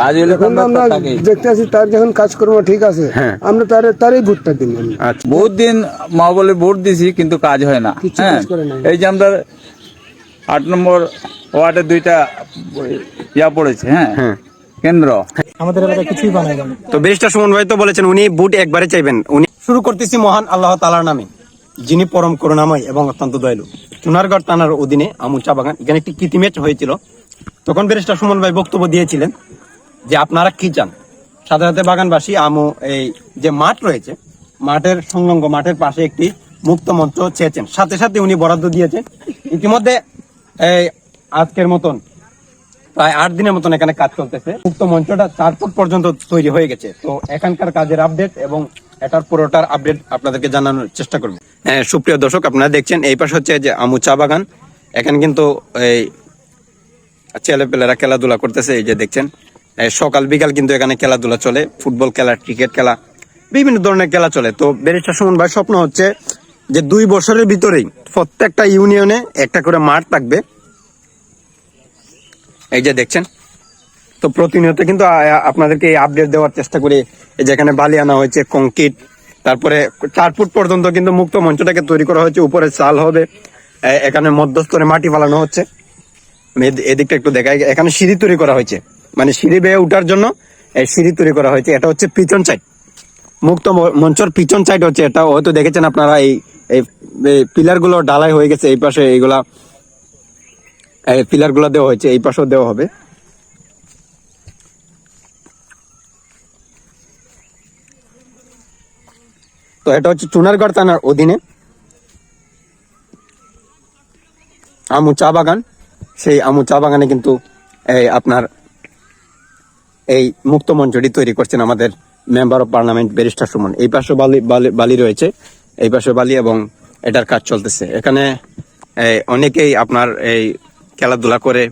কাজ হলে আমরা আমরা দেখতে আছি তার যখন কাজকর্ম ঠিক আছে হ্যাঁ। আমরা তার তারই ভোটটা দিন আচ্ছা। বহুত দিন মা বলে ভোট দিছি কিন্তু কাজ হয় না। হ্যাঁ কাজ করে নাই। এই যে আমরা আট নম্বর ওয়ার্ডে দুইটা ইয়া পড়েছে হ্যাঁ। হ্যাঁ। কেন্দ্র। আমাদের এলাকায় কিছুই বানাই তো ব্যারিস্টার সুমন ভাই তো বলেছেন উনি বুট একবারে চাইবেন। উনি শুরু করতেছি মহান আল্লাহ তালার নামে যিনি পরম করুণাময় এবং অত্যন্ত দয়ালু। চুনারগড় থানার অধীনে আমুল চা বাগান এখানে একটি কৃতি ম্যাচ হয়েছিল। তখন ব্যারিস্টার সুমন ভাই বক্তব্য দিয়েছিলেন যে আপনারা কি চান? সাধারণত বাগানবাসী আমু এই যে মাঠ রয়েছে মাঠের সংলগ্ন মাঠের পাশে একটি মুক্ত মঞ্চ চেয়েছেন। সাথে সাথে উনি বরাদ্দ দিয়েছেন। ইতিমধ্যে এই আজকের মতন প্রায় আট দিনের মতন এখানে কাজ চলতেছে। উক্ত মঞ্চটা চার ফুট পর্যন্ত তৈরি হয়ে গেছে। তো এখানকার কাজের আপডেট এবং এটার পুরোটার আপডেট আপনাদেরকে জানানোর চেষ্টা করব। হ্যাঁ, সুপ্রিয় দর্শক আপনারা দেখছেন এই পাশে হচ্ছে যে আমু চা বাগান। এখানে কিন্তু এই ছেলেপেলেরা খেলাধুলা করতেছে এই যে দেখছেন। সকাল, বিকাল কিন্তু এখানে খেলাধুলা চলে, ফুটবল খেলা, ক্রিকেট খেলা, বিভিন্ন ধরনের খেলা চলে। তো ব্যারিস্টার সুমন ভাই স্বপ্ন হচ্ছে যে দুই বছরের ভিতরেই প্রত্যেকটা ইউনিয়নে একটা করে মাঠ থাকবে। এই যে দেখছেন, তো প্রতিনিয়ত কিন্তু আপনাদেরকে আপডেট দেওয়ার চেষ্টা করি। এই যেখানে বালি আনা হয়েছে কংক্রিট তারপরে চার ফুট পর্যন্ত কিন্তু মুক্ত মঞ্চটাকে তৈরি করা হয়েছে, উপরে চাল হবে এখানে মধ্যস্তরে মাটি ফালানো হচ্ছে। এদিকটা একটু দেখাই, এখানে সিঁড়ি তৈরি করা হয়েছে। মানে সিঁড়ি বেয়ে উঠার জন্য এই সিঁড়ি তৈরি করা হয়েছে। এটা হচ্ছে পিছন সাইড মুক্ত মঞ্চর পিছন সাইড হচ্ছে এটা। হয়তো দেখেছেন আপনারা এই এই পিলারগুলো ডালাই হয়ে গেছে। এই পাশে এইগুলা, এই পিলারগুলো দেওয়া হয়েছে। এই পাশেও দেওয়া হবে। তো এটা হচ্ছে চুনারগড় থানার অধীনে। আমু চা বাগান। সেই আমু চা বাগানে কিন্তু আপনার এই মুক্ত মঞ্চটি তৈরি করছেন আমাদের member of parliament barrister Suman. এই পাশে বালি, বালি- রয়েছে। এই পাশে বালি এবং এটার কাজ চলতেছে। এখানে অনেকেই আপনার এই খেলাধুলা করে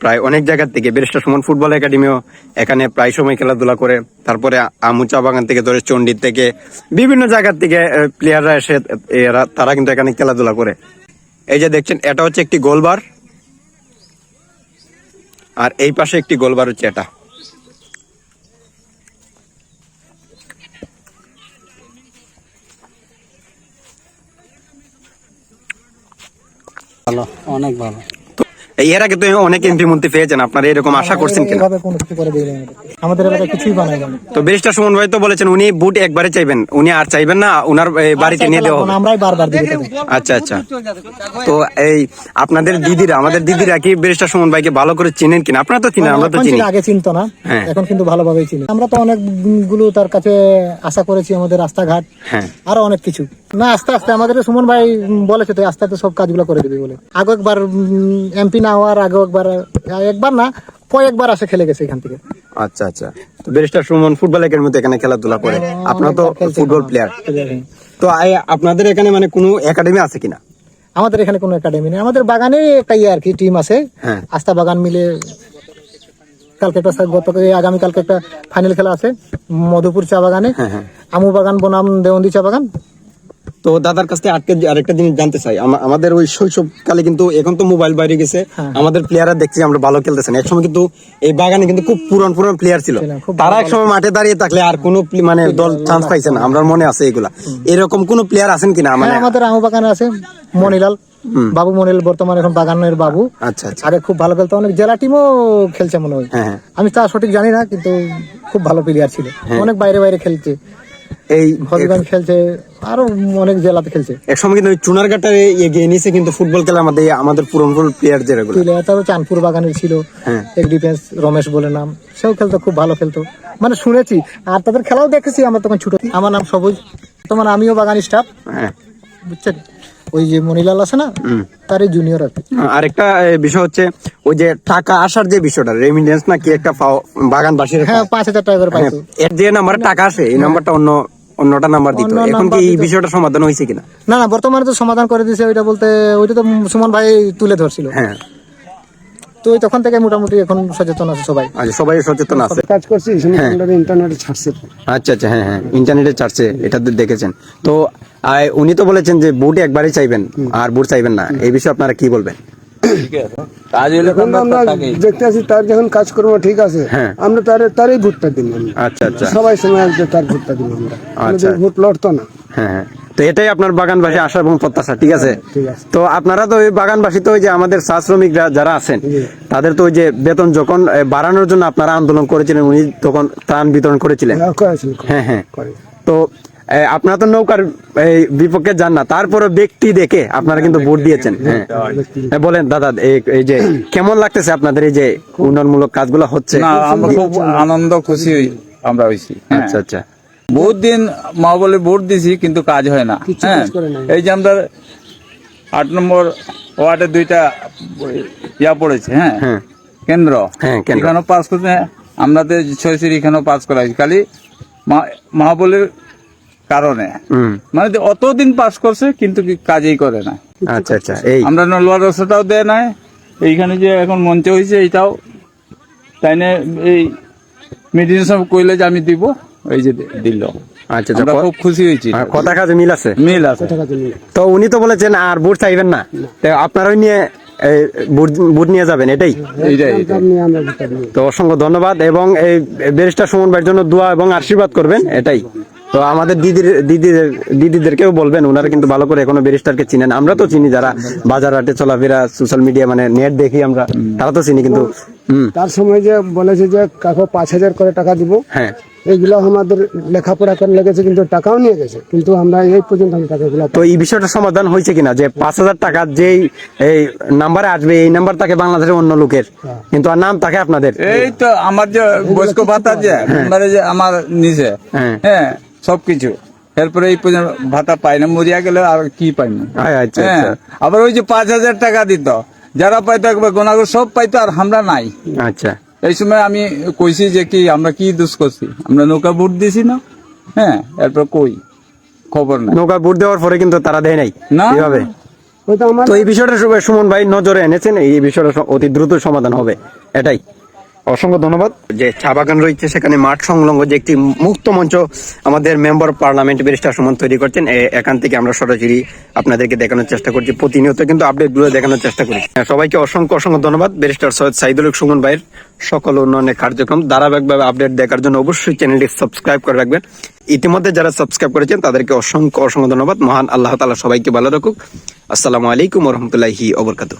প্রায় অনেক জায়গার থেকে ব্যারিস্টার সুমন ফুটবল একাডেমিও এখানে প্রায় সময় খেলাধুলা করে। তারপরে আমুচা বাগান থেকে ধরে চণ্ডীর থেকে। বিভিন্ন জায়গার থেকে প্লেয়াররা এসে এরা, তারা কিন্তু এখানে খেলাধুলা করে। এই যে দেখছেন, এটা হচ্ছে একটি গোলবার। আর এই পাশে একটি গোলবার হচ্ছে এটা। ভালো অনেক ভালো। এর আগে তো অনেক এমপি মন্ত্রী পেয়েছেন আপনারা এরকম আশা করছেন কিনা? কোনো কিছু করে দিয়ে আমাদের। এলাকায় কিছুই বানাই তো ব্যারিস্টার সুমন ভাই তো বলেছেন উনি বুট একবারে চাইবেন উনি আর চাইবেন না উনার বাড়িতে নিয়ে দেওয়া হবে। আমরাই বারবার দিকে আচ্ছা আচ্ছা। তো এই আপনাদের দিদিরা আমাদের দিদিরা কি ব্যারিস্টার সুমন ভাইকে ভালো করে চিনেন কিনা? আপনারা তো চিনেন আমরা তো চিনি। আগে চিনতো না। হ্যাঁ। এখন কিন্তু ভালোভাবেই চিনি। আমরা তো অনেকগুলো তার কাছে আশা করেছি আমাদের রাস্তাঘাট। হ্যাঁ। আরও অনেক কিছু। না আস্তে আস্তে। আমাদের সুমন ভাই বলেছে তো আস্তে আস্তে সব কাজগুলো করে দিবে বলে। আগে একবার এমপি না হওয়ার আগে একবার একবার না কয়েকবার আসে খেলে গেছে এখান থেকে। আচ্ছা আচ্ছা। তো ব্যারিস্টার সুমন ফুটবল একাডেমিতে এখানে খেলাধুলা করে। আপনারা তো ফুটবল হ্যাঁ। প্লেয়ার তো আপনাদের এখানে মানে কোনো একাডেমি আছে কিনা? আমাদের এখানে কোনো একাডেমি নেই। আমাদের বাগানে একটা ইয়ে আর কি টিম আছে। হ্যাঁ। আস্থা বাগান মিলে কালকে একটা গতকাল আগামী কালকে একটা ফাইনাল খেলা আছে মধুপুর চা বাগানে। হ্যাঁ হ্যাঁ। আমু বাগান বনাম দেওয়ন্দি চা বাগান। তো দাদার কাছ থেকে আটকে আরেকটা জিনিস জানতে চাই। আমা- আমাদের ওই শৈশবকালে কিন্তু এখন তো মোবাইল বাইরে গেছে। হ্যাঁ। আমাদের প্লেয়াররা দেখছি আমরা ভালো খেলতেছেন। এক সময় কিন্তু এই বাগানে কিন্তু খুব পুরন পুরন প্লেয়ার ছিল। তারা এক সময় মাঠে দাঁড়িয়ে থাকলে আর কোনো মানে দল চান্স পাইছে না। আমরা মনে আছে এগুলা। এরকম কোন প্লেয়ার আছেন কিনা? মানে হ্যাঁ আমাদের আমু বাগানে আছে মনিলাল। বাবু মনিল বর্তমানে এখন বাগানের বাবু। আচ্ছা আচ্ছা। আগে খুব ভালো খেলতো। অনেক জেলা টিমও খেলছে মনে হয়। হ্যাঁ হ্যাঁ। আমি তা সঠিক জানি না কিন্তু খুব ভালো প্লেয়ার ছিল। অনেক বাইরে বাইরে খেলছে। এই হবিগঞ্জ খেলছে আরও অনেক জেলাতে খেলছে। এক সময় কিন্তু চুনারঘাটা এগিয়ে নিয়েছে কিন্তু ফুটবল মধ্যে আমাদের পুরন পুরন প্লেয়ার যেগুলো প্লেয়ার তারপর চাঁদপুর বাগানের ছিল হ্যাঁ। এক ডিফেন্স রমেশ বলে নাম সেও খেলতো খুব ভালো খেলতো। মানে শুনেছি আর তাদের খেলাও দেখেছি আমরা তখন ছোট। আমার নাম সবুজ তোমার আমিও বাগান স্টাফ হ্যাঁ। বুঝছেন? ওই যে মনিলাল আছে না তারই জুনিয়র আছে আর কি। আরেকটা বিষয় হচ্ছে ওই যে টাকা আসার যে বিষয়টা রেমিডেন্স না কি একটা পাও- বাগানবাসীর হ্যাঁ পাঁচ হাজার টাকা করে হ্যাঁ, পাইতো। এর যে নাম্বার টাকা আসে এই নাম্বারটা অন্য অন্যটা নাম্বার দিত। এখন কি এই বিষয়টা সমাধান হয়েছে কিনা? না না বর্তমানে তো সমাধান করে দিয়েছে ওইটা বলতে ওইটা তো সুমন ভাই তুলে ধরছিল। হ্যাঁ। তো ওই তখন থেকে মোটামুটি এখন সচেতন আছে সবাই। আচ্ছা সবাই সচেতন আছে। কাজ করছি ইন্টারনেটে ছাড়ছে আচ্ছা আচ্ছা হ্যাঁ হ্যাঁ ইন্টারনেটে চার্চে এটা দেখেছেন। তো উনি তো বলেছেন যে বুট একবারই চাইবেন আর বুট চাইবেন না। এই বিষয়ে আপনারা কি বলবেন? কাজ হলে আমরা আমরা দেখতে আছি তার যখন কাজকর্ম ঠিক আছে হ্যাঁ। আমরা তার তারই ভোটটা দিন আচ্ছা আচ্ছা। সবাই সময় আসবে তার ভোটটা দিন আমরা। আচ্ছা। ভোট লড়তো না। হ্যাঁ হ্যাঁ। তো এটাই আপনার বাগানবাসী আশা এবং প্রত্যাশা ঠিক আছে? তো আপনারা তো ওই বাগানবাসী তো ওই যে আমাদের চা শ্রমিকরা যারা আছেন তাদের তো ওই যে বেতন যখন বাড়ানোর জন্য আপনারা আন্দোলন করেছিলেন উনি তখন ত্রাণ বিতরণ করেছিলেন। হ্যাঁ, হ্যাঁ তো আপনারা তো নৌকার বিপক্ষে যান না। তারপরে ব্যক্তি দেখে আপনারা কিন্তু ভোট দিয়েছেন। হ্যাঁ। বলেন দাদা এই- যে কেমন লাগতেছে আপনাদের এই যে উন্নয়নমূলক কাজগুলো হচ্ছে? না আমরা খুব আনন্দ খুশি আমরা হয়েছি হ্যাঁ। আচ্ছা আচ্ছা। বহুত দিন মা বলে ভোট দিছি কিন্তু কাজ হয় না। হ্যাঁ। কাজ করে নাই। এই যে আমরা আট নম্বর ওয়ার্ডে দুইটা ইয়া পড়েছে হ্যাঁ। হ্যাঁ। কেন্দ্র। হ্যাঁ, কেন্দ্র। এখানেও পাস করতে আমাদের ছয়শির এখানেও পাস করা হয়েছে খালি মা- মহাবলীর কারণে। মানে অতদিন পাস করছে কিন্তু কি কাজই করে না। আচ্ছা আচ্ছা এই আমরা নলোয়ার রসটাও দেয় নাই এইখানে যে এখন মঞ্চ হয়েছে এইটাও। তাই না এই মিটিং সব কইলে যে আমি দিব এই যে দিল। আচ্ছা আচ্ছা আমরা খুব খুশি হয়েছি। কথা কাজে মিল আছে? মিল আছে। তো উনি তো বলেছেন আর বুট চাইবেন না। তো আপনারাই নিয়ে বুট নিয়ে যাবেন এটাই? তো অসংখ্য ধন্যবাদ এবং এই ব্যারিস্টার সুমন ভাইয়ের জন্য দোয়া এবং আশীর্বাদ করবেন এটাই। তো আমাদের দিদির দিদিদের দিদিদেরকেও বলবেন, ওনারা কিন্তু ভালো করে এখনও ব্যারিস্টারকে চিনেন। আমরা তো চিনি যারা বাজার হাটে চলাফেরা সোশ্যাল মিডিয়া মানে নেট দেখি আমরা, তারা তো চিনি কিন্তু তার সময় যে বলেছে যে কাকু পাঁচ হাজার করে টাকা দিব। হ্যাঁ। এইগুলো আমাদের লেখাপড়া করে লেগেছে কিন্তু টাকাও নিয়ে গেছে। কিন্তু আমরা এই পর্যন্ত আমি টাকাগুলো তো এই বিষয়টা সমাধান হয়েছে কিনা? যে পাঁচ হাজার টাকা যেই এই নাম্বারে আসবে এই নাম্বার থাকে বাংলাদেশের অন্য লোকের। কিন্তু আর নাম থাকে আপনাদের? এই তো আমার যে বয়স্ক ভাতা যে মানে যে আমার নিজে। হ্যাঁ। হ্যাঁ সবকিছু। এরপরে এই পর্যন্ত ভাতা পাই না মরিয়া গেলে আর কি পাই না? আয়, আচ্ছা হ্যাঁ। আচ্ছা। আবার ওই যে পাঁচ হাজার টাকা দিত যারা পাইতো একবার গোনাগর সব পাইতো আর আমরা নাই। আচ্ছা। এই সময় আমি কইছি যে কি আমরা কি দোষ করছি? আমরা নৌকা ভোট দিছি না? হ্যাঁ এরপর কই? খবর নাই। নৌকা ভোট দেওয়ার পরে কিন্তু তারা দেয় নাই। না। এভাবে তো এই বিষয়টা সুমন ভাই নজরে এনেছেন এই বিষয়টা অতি দ্রুত সমাধান হবে। এটাই। অসংখ্য ধন্যবাদ। যে চা বাগান রয়েছে সেখানে মাঠ সংলগ্ন যে একটি মুক্ত মঞ্চ আমাদের মেম্বার পার্লামেন্ট ব্যারিস্টার সুমন তৈরি করছেন। এখান থেকে আমরা সরাসরি আপনাদেরকে দেখানোর চেষ্টা করছি। প্রতিনিয়ত কিন্তু আপডেটগুলো দেখানোর চেষ্টা করি। হ্যাঁ, সবাইকে অসংখ্য অসংখ্য ধন্যবাদ। ব্যারিস্টার সৈয়দ সাইদুল সুমন ভাইয়ের সকল উন্নয়নের কার্যক্রম। ধারাবাহিকভাবে আপডেট দেখার জন্য অবশ্যই চ্যানেলটি সাবস্ক্রাইব করে রাখবেন। ইতিমধ্যে যারা সাবস্ক্রাইব করেছেন তাদেরকে অসংখ্য অসংখ্য ধন্যবাদ। মহান আল্লাহ তালা সবাইকে ভালো রাখুক। আসসালামু আলাইকুম রহমতুল্লাহি ওবরকাতু